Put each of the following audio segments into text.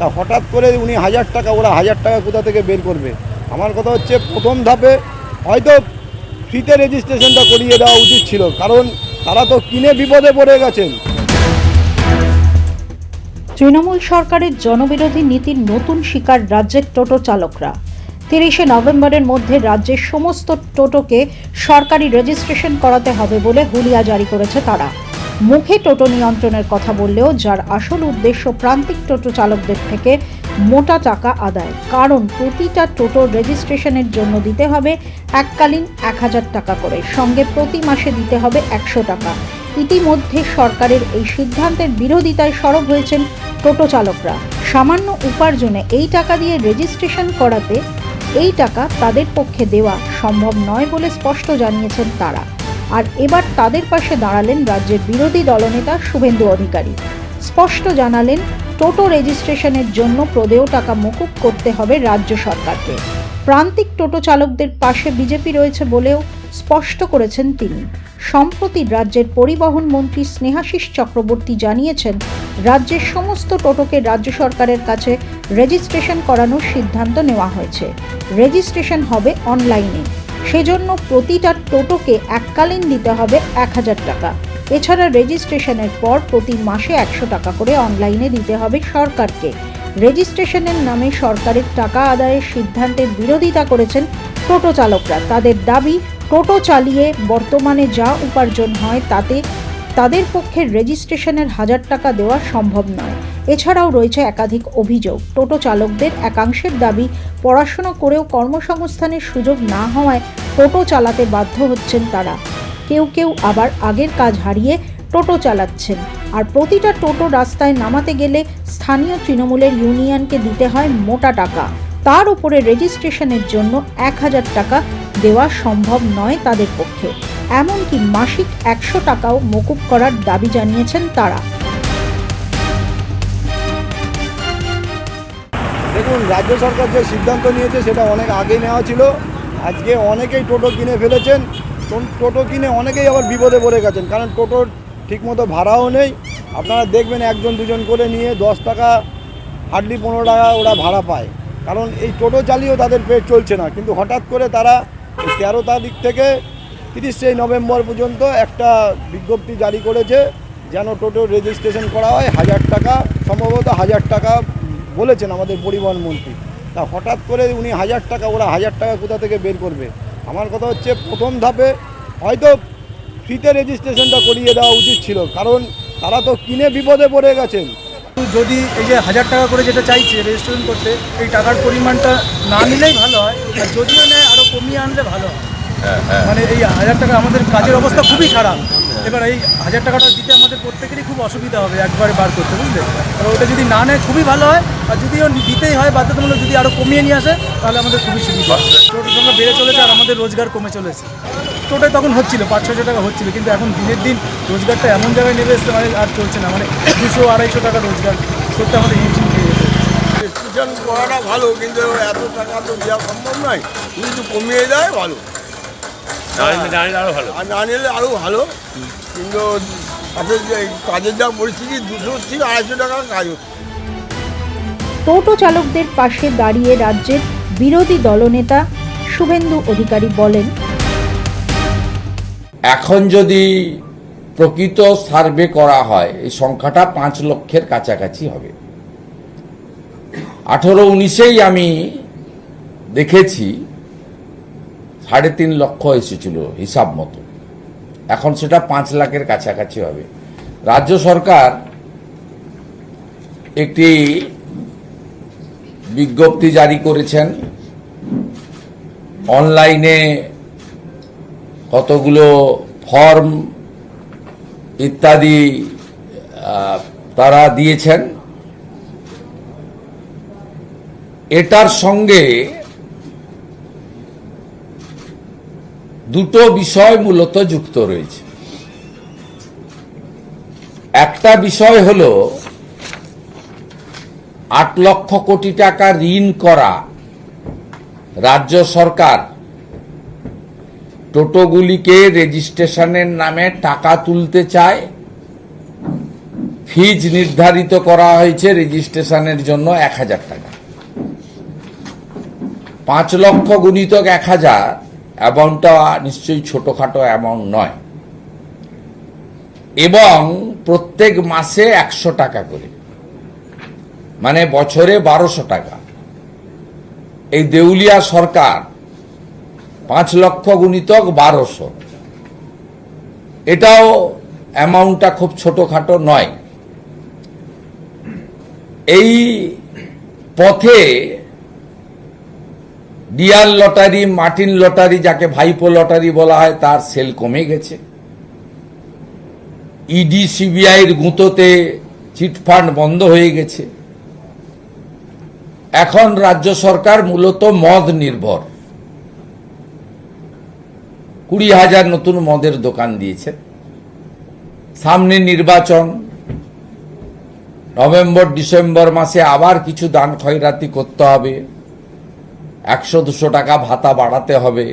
তা হঠাৎ করে উনি হাজার টাকা, ওরা হাজার টাকা কোথা থেকে বের করবে? আমার কথা হচ্ছে প্রথম ধাপে হয়তো ফ্রিতে রেজিস্ট্রেশনটা করিয়ে দেওয়া উচিত ছিল, কারণ তারা তো কিনে বিপদে পড়ে গেছেন। তৃণমূল সরকারের জনবিরোধী নীতির নতুন শিকার রাজ্যের টোটো চালকরা। তিরিশে নভেম্বরের মধ্যে রাজ্যের সমস্ত টোটোকে সরকারি রেজিস্ট্রেশন করাতে হবে বলে হুলিয়া জারি করেছে তারা। মুখে টোটো নিয়ন্ত্রণের কথা বললেও যার আসল উদ্দেশ্য প্রান্তিক টোটো চালকদের থেকে মোটা টাকা আদায়। কারণ প্রতিটা টোটোর রেজিস্ট্রেশনের জন্য দিতে হবে এককালীন এক হাজার টাকা করে। সঙ্গে প্রতি মাসে দিতে হবে একশো টাকা। ইতিমধ্যে সরকারের এই সিদ্ধান্তের বিরোধিতায় সরব হয়েছেন টোটো চালকরা। সামান্য উপার্জনে এই টাকা দিয়ে রেজিস্ট্রেশন করাতে এই টাকা তাদের পক্ষে দেওয়া সম্ভব নয় বলে স্পষ্ট জানিয়েছেন তারা। আর এবার তাদের পাশে দাঁড়ালেন রাজ্যের বিরোধী দলনেতা শুভেন্দু অধিকারী। স্পষ্ট জানালেন, টোটো রেজিস্ট্রেশনের জন্য প্রদেয় টাকা মকুব করতে হবে রাজ্য সরকারকে। প্রান্তিক টোটো চালকদের পাশে বিজেপি রয়েছে বলেও স্পষ্ট করেছেন তিনি। সম্প্রতি রাজ্যের পরিবহন মন্ত্রী স্নেহাশিস চক্রবর্তী জানিয়েছেন, রাজ্যের সমস্ত টোটোকে রাজ্য সরকারের কাছে রেজিস্ট্রেশন করানোর সিদ্ধান্ত নেওয়া হয়েছে। রেজিস্ট্রেশন হবে অনলাইনে। সেজন্য প্রতিটা টোটোকে এককালীন দিতে হবে এক হাজার টাকা। এছাড়া রেজিস্ট্রেশনের পর প্রতি মাসে একশো টাকা করে অনলাইনে দিতে হবে সরকারকে। রেজিস্ট্রেশনের নামে সরকারের টাকা আদায়ের সিদ্ধান্তের বিরোধিতা করেছেন টোটো চালকরা। তাদের দাবি, টোটো চালিয়ে বর্তমানে যা উপার্জন হয় তাতে, তাদের পক্ষে রেজিস্ট্রেশনের হাজার টাকা দেওয়া সম্ভব নয়। এছাড়াও রয়েছে একাধিক অভিযোগ। টোটো চালকদের একাংশের দাবি, পড়াশোনা করেও কর্মসংস্থানের সুযোগ না হওয়ায় টোটো চালাতে বাধ্য হচ্ছেন তারা। কেউ কেউ আবার আগের কাজ হারিয়ে টোটো চালাচ্ছেন। আর প্রতিটা টোটো রাস্তায় নামাতে গেলে স্থানীয় তৃণমূলের ইউনিয়নকে দিতে হয় মোটা টাকা। তার উপরে রেজিস্ট্রেশনের জন্য এক হাজার টাকা দেওয়া সম্ভব নয় তাদের পক্ষে। এমনকি মাসিক একশো টাকাও মকুব করার দাবি জানিয়েছেন তারা। দেখুন, রাজ্য সরকার যে সিদ্ধান্ত নিয়েছে সেটা অনেক আগে নেওয়া ছিল। আজকে অনেকেই টোটো কিনে ফেলেছেন। টোটো কিনে অনেকেই আবার বিপদে পড়ে গেছেন, কারণ টোটোর ঠিকমতো ভাড়াও নেই। আপনারা দেখবেন একজন, দুজন করে নিয়ে দশ টাকা, হার্ডলি পনেরো টাকা ওরা ভাড়া পায়। কারণ এই টোটো চালিয়েও তাদের পেট চলছে না। কিন্তু হঠাৎ করে তারা তেরো তারিখ থেকে তিরিশে নভেম্বর পর্যন্ত একটা বিজ্ঞপ্তি জারি করেছে, যেন টোটোর রেজিস্ট্রেশন করা হয় হাজার টাকা, সম্ভবত হাজার টাকা বলেছেন আমাদের পরিবহন মন্ত্রী। তা হঠাৎ করে উনি হাজার টাকা ওরা হাজার টাকা কোথা থেকে বের করবে? আমার কথা হচ্ছে প্রথম ধাপে হয়তো ফ্রিতে রেজিস্ট্রেশনটা করিয়ে দেওয়া উচিত ছিল কারণ তারা তো কিনে বিপদে পড়ে গেছেন। যদি এই যে হাজার টাকা করে যেটা চাইছে রেজিস্ট্রেশন করতে এই টাকার পরিমাণটা না নিলেই ভালো হয় আর যদিও নেয় আরও কমিয়ে আনলে ভালো হয়। মানে এই হাজার টাকা আমাদের কাজের অবস্থা খুবই খারাপ। এবার এই হাজার টাকাটা দিতে আমাদের প্রত্যেকেরই খুব অসুবিধা হবে একবারে বার করতে বুঝলে? এবার ওটা যদি না নেয় খুবই ভালো হয় আর যদিও দিতেই হয় বাধ্যতামূলক যদি আরও কমিয়ে নিয়ে আসে তাহলে আমাদের খুবই সুবিধা টোটোর সংখ্যা বেড়ে চলেছে আর আমাদের রোজগার কমে চলেছে। টোটাই তখন হচ্ছিল পাঁচ ছশো টাকা হচ্ছিল কিন্তু এখন দিনের দিন রোজগারটা এমন জায়গায় নেমে এসছে মানে আর চলছে না। মানে দুশো আড়াইশো টাকা রোজগার করতে আমাদের হিমশিম খেয়ে যেতে হচ্ছে। করাটা ভালো কিন্তু এত টাকা তো দেওয়া সম্ভব নয়। কিন্তু কমিয়ে দেয় ভালো। আরও ভালো। আর না নিলে আরও ভালো। কিন্তু তাতে কাজের যা পরিস্থিতি দুশো থেকে আড়াইশো টাকার কাজ হচ্ছে। টোটো চালকদের পাশে দাঁড়িয়ে রাজ্যের বিরোধী দলনেতা শুভেন্দু অধিকারী বলেন এখন যদি প্রকৃত সার্ভে করা হয় এই সংখ্যাটা পাঁচ লক্ষের কাছাকাছি হবে। আঠেরো উনিশেই আমি দেখেছি সাড়ে তিন লক্ষ এসেছিল হিসাব মতো। এখন সেটা পাঁচ লাখের কাছাকাছি হবে। রাজ্য সরকার একটি বিজ্ঞপ্তি জারি করেছেন। অনলাইনে কতগুলো ফর্ম ইত্যাদি তারা দিয়েছেন। এটার সঙ্গে দুটো বিষয় মূলত যুক্ত রয়েছে। একটা বিষয় হলো, আট লক্ষ কোটি টাকা ঋণ করা রাজ্য সরকার টোটোগুলিকে রেজিস্ট্রেশনের নামে টাকা তুলতে চায়। ফিজ নির্ধারিত করা হয়েছে রেজিস্ট্রেশনের জন্য এক হাজার টাকা। পাঁচ লক্ষ গুণিতক এক হাজার অ্যামাউন্টটা নিশ্চয়ই ছোটোখাটো অ্যামাউন্ট নয়। এবং প্রত্যেক মাসে একশো টাকা করে। মানে বছরে বারোশো টাকা। এই দেউলিয়া সরকার পাঁচ লক্ষ গুণিতক বারোশো। এটাও অ্যামাউন্টটা খুব ছোটোখাটো নয়। এই পথে ডিয়ার লটারি, মার্টিন লটারি, যাকে ভাইপো লটারি বলা হয়, তার সেল কমে গেছে। ইডি সিবিআইয়ের গুঁতোতে চিটফান্ড বন্ধ হয়ে গেছে। এখন রাজ্য সরকার মূলত মদ নির্ভর। কুড়ি হাজার নতুন মদের দোকান দিয়েছে। সামনে নির্বাচন। নভেম্বর, ডিসেম্বর মাসে আবার কিছু দান খয়রাতি করতে হবে। একশো দুশো টাকা ভাতা বাড়াতে হবে।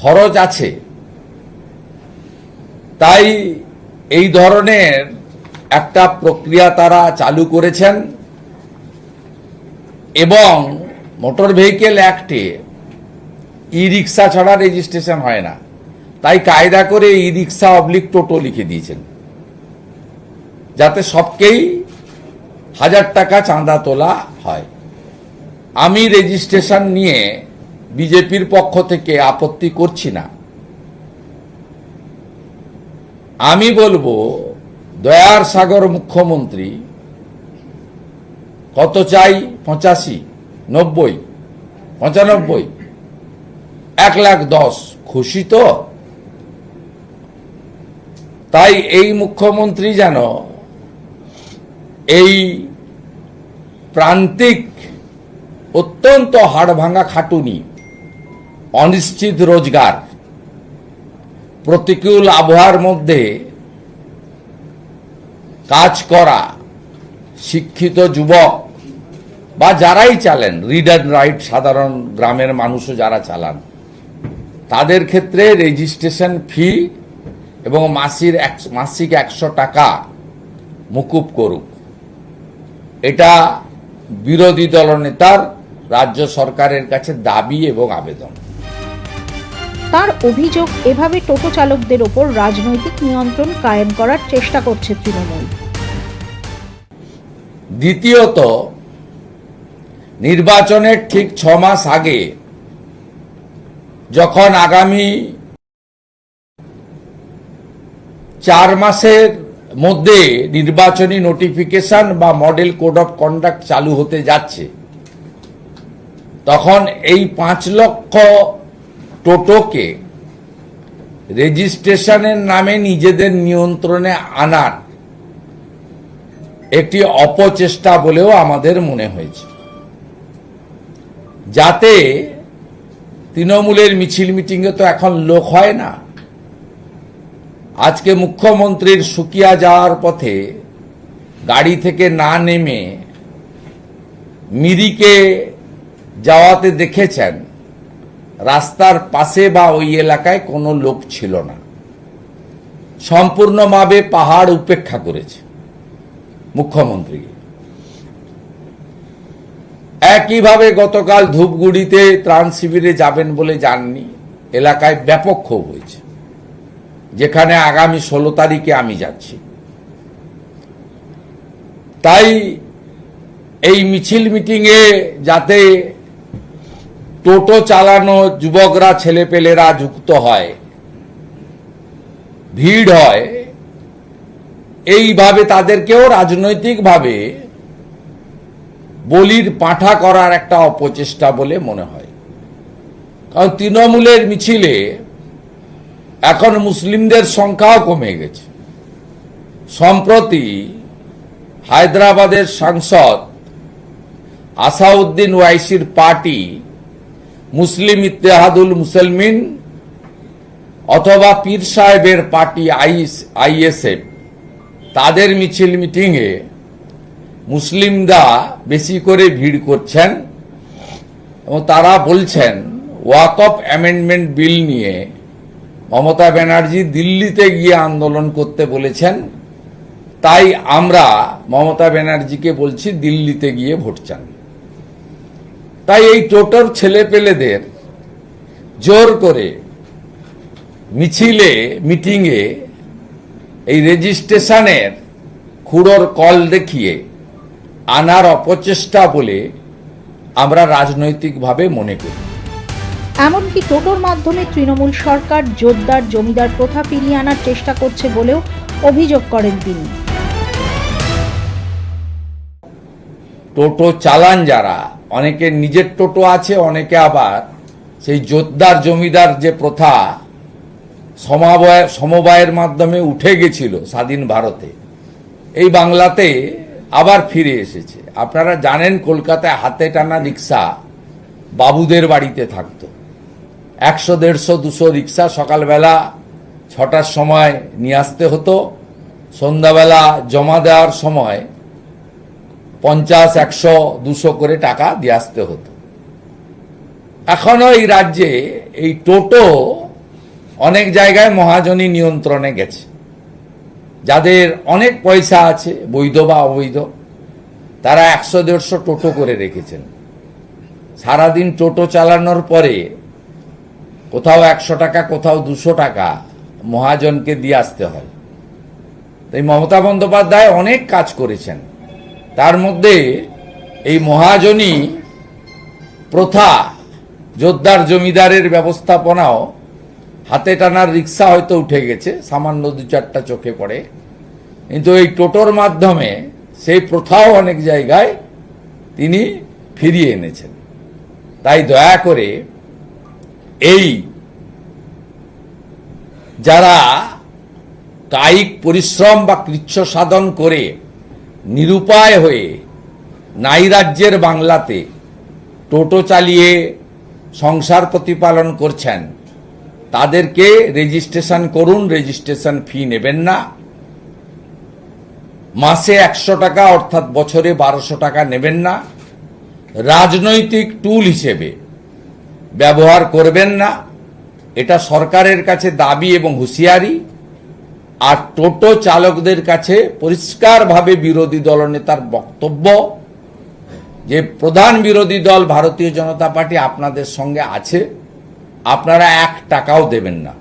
খরচ আছে। তাই এই ধরনের একটা প্রক্রিয়া তারা চালু করেছেন এবং মোটর ভেহিকেল অ্যাক্টে ই রিক্সা ছাড়া রেজিস্ট্রেশন হয় না। তাই কায়দা করে ই রিক্সা অবলিক টোটো লিখে দিয়েছেন। যাতে সবকেই হাজার টাকা চাঁদা তোলা হয়। আমি রেজিস্ট্রেশন নিয়ে বিজেপির পক্ষ থেকে আপত্তি করছি না। আমি বলব, দয়ার সাগর মুখ্যমন্ত্রী, কত চাই? পঁচাশি, নব্বই, পঁচানব্বই, এক লাখ দশ। খুশি তো? তাই এই মুখ্যমন্ত্রী যেন এই প্রান্তিক অত্যন্ত হাড়ভাঙা খাটুনি, অনিশ্চিত রোজগার, প্রতিকূল আবহাওয়ার মধ্যে কাজ করা শিক্ষিত যুবক বা যারাই চালেন রিড অ্যান্ড রাইট সাধারণ গ্রামের মানুষও যারা চালান, তাদের ক্ষেত্রে রেজিস্ট্রেশন ফি এবং মাসির এক- মাসিক একশো টাকা মুকুব করুক। এটা বিরোধী দলনেতার রাজ্য সরকারের কাছে দাবি এবং আবেদন। তার অভিযোগ এভাবে টোটো চালকদের ওপর রাজনৈতিক নিয়ন্ত্রণ কায়েম করার চেষ্টা করছে তৃণমূল। দ্বিতীয়ত নির্বাচনের ঠিক ছ মাস আগে যখন আগামী চার মাসের মধ্যে নির্বাচনী নোটিফিকেশন বা মডেল কোড অফ কন্ডাক্ট চালু হতে যাচ্ছে তখন এই পাঁচ লক্ষ টোটোকে রেজিস্ট্রেশনের নামে নিজেদের নিয়ন্ত্রণে আনার একটি অপচেষ্টা বলেও আমাদের মনে হয়েছে। যাতে তৃণমূলের মিছিল মিটিংয়ে তো এখন লোক হয় না। আজকে মুখ্যমন্ত্রীর সুকিয়া যাওয়ার পথে গাড়ি থেকে না নেমে মিরিকে যাওয়াতে দেখেছেন, রাস্তার পাশে বা ওই এলাকায় কোনো লোক ছিল না। সম্পূর্ণভাবে পাহাড় উপেক্ষা করেছে মুখ্যমন্ত্রী। একইভাবে গতকাল ধূপগুড়িতে ত্রাণ শিবিরে যাবেন বলে যাননি এলাকায় ব্যাপক ক্ষোভ হয়েছে। যেখানে আগামী ষোলো তারিখে আমি যাচ্ছি। তাই এই মিছিল মিটিংয়ে যাতে টোটো চালানো যুবকরা, ছেলেপেলেরা যুক্ত হয়। ভিড় হয়। এইভাবে তাদেরকেও রাজনৈতিকভাবে বলির পাঠা করার একটা অপচেষ্টা বলে মনে হয়। কারণ তৃণমূলের মিছিলে এখন মুসলিমদের সংখ্যাও কমে গেছে। সম্প্রতি হায়দ্রাবাদের সাংসদ আসাউদ্দিন ওয়াইসির পার্টি মুসলিম ইত্তেহাদুল মুসলমিন অথবা পীর সাহেবের পার্টি আইস আইএসএফ, তাদের মিছিল মিটিংয়ে মুসলিমরা বেশি করে ভিড় করছেন এবং তারা বলছেন ওয়াকফ অ্যামেন্ডমেন্ট বিল নিয়ে মমতা ব্যানার্জি দিল্লিতে গিয়ে আন্দোলন করতে বলেছেন। তাই আমরা মমতা ব্যানার্জিকে বলছি দিল্লিতে গিয়ে ভোট চান। তাই এই টোটোর ছেলে পেলেদের জোর করে মিছিলে মিটিংয়ে এই রেজিস্ট্রেশনের খুঁড়োর কল দেখিয়ে আনার অপচেষ্টা বলে আমরা রাজনৈতিকভাবে মনে করি। এমনকি টোটোর মাধ্যমে তৃণমূল সরকার জোরদার জমিদার প্রথা ফিরিয়ে আনার চেষ্টা করছে বলেও অভিযোগ করেন তিনি। টোটো চালান যারা অনেকের নিজের টোটো আছে, অনেকে আবার সেই জোরদার জমিদার যে প্রথা সমাবয়, সমবায়ের মাধ্যমে উঠে গেছিল স্বাধীন ভারতে। এই বাংলাতে আবার ফিরে এসেছে। আপনারা জানেন কলকাতায় হাতে টানা রিক্সা বাবুদের বাড়িতে থাকতো। একশো, দেড়শো, দুশো রিক্সা সকালবেলা ছটার সময় নিয়ে আসতে হতো। সন্ধ্যাবেলা জমা দেওয়ার সময় পঞ্চাশ, একশো, দুশো করে টাকা দিয়ে আসতে হতো। এখনও এই রাজ্যে এই টোটো অনেক জায়গায় মহাজনী নিয়ন্ত্রণে গেছে। যাদের অনেক পয়সা আছে, বৈধ বা অবৈধ, তারা একশো, দেড়শো টোটো করে রেখেছেন। সারাদিন টোটো চালানোর পরে কোথাও একশো টাকা, কোথাও দুশো টাকা মহাজনকে দিয়ে আসতে হয়। তাই মমতা বন্দ্যোপাধ্যায় অনেক কাজ করেছেন। তার মধ্যে এই মহাজনী প্রথা জোরদার জমিদারের ব্যবস্থাপনাও হাতে টানার রিক্সা হয়তো উঠে গেছে, সামান্য দু চারটা চোখে পড়ে। কিন্তু এই টোটোর মাধ্যমে সেই প্রথাও অনেক জায়গায় তিনি ফিরিয়ে এনেছেন। তাই দয়া করে এই যারা কায়িক পরিশ্রম বা কৃচ্ছ সাধন করে নিরুপায় হয়ে নাই রাজ্যের বাংলাতে টোটো চালিয়ে সংসার প্রতিপালন করছেন, তাদেরকে রেজিস্ট্রেশন করুন, রেজিস্ট্রেশন ফি নেবেন না। মাসে একশো টাকা, অর্থাৎ বছরে বারোশো টাকা নেবেন না। রাজনৈতিক টুল হিসেবে ব্যবহার করবেন না। এটা সরকারের কাছে দাবি এবং হুঁশিয়ারি। আর টোটো চালকদের কাছে পরিষ্কারভাবে বিরোধী দলনেতার বক্তব্য, যে প্রধান বিরোধী দল ভারতীয় জনতা পার্টি আপনাদের সঙ্গে আছে, আপনারা এক টাকাও দেবেন না।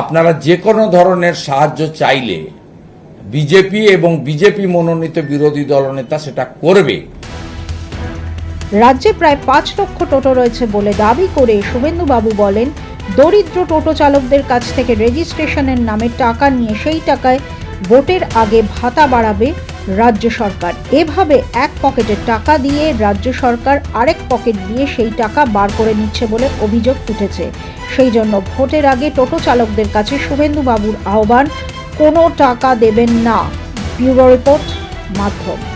আপনারা যে কোনো ধরনের সাহায্য চাইলে বিজেপি এবং বিজেপি মনোনীত বিরোধী দলনেতা সেটা করবে। রাজ্যে প্রায় পাঁচ লক্ষ টোটো রয়েছে বলে দাবি করে শুভেন্দুবাবু বলেন দরিদ্র টোটো চালকদের কাছ থেকে রেজিস্ট্রেশনের নামে টাকা নিয়ে সেই টাকায় ভোটের আগে ভাতা বাড়াবে রাজ্য সরকার। এভাবে এক পকেটে টাকা দিয়ে রাজ্য সরকার আরেক পকেট দিয়ে সেই টাকা বার করে নিচ্ছে বলে অভিযোগ উঠেছে। সেই জন্য ভোটের আগে টোটো চালকদের কাছে শুভেন্দুবাবুর আহ্বান, কোনো টাকা দেবেন না। ব্যুরো রিপোর্ট, মাধ্যম।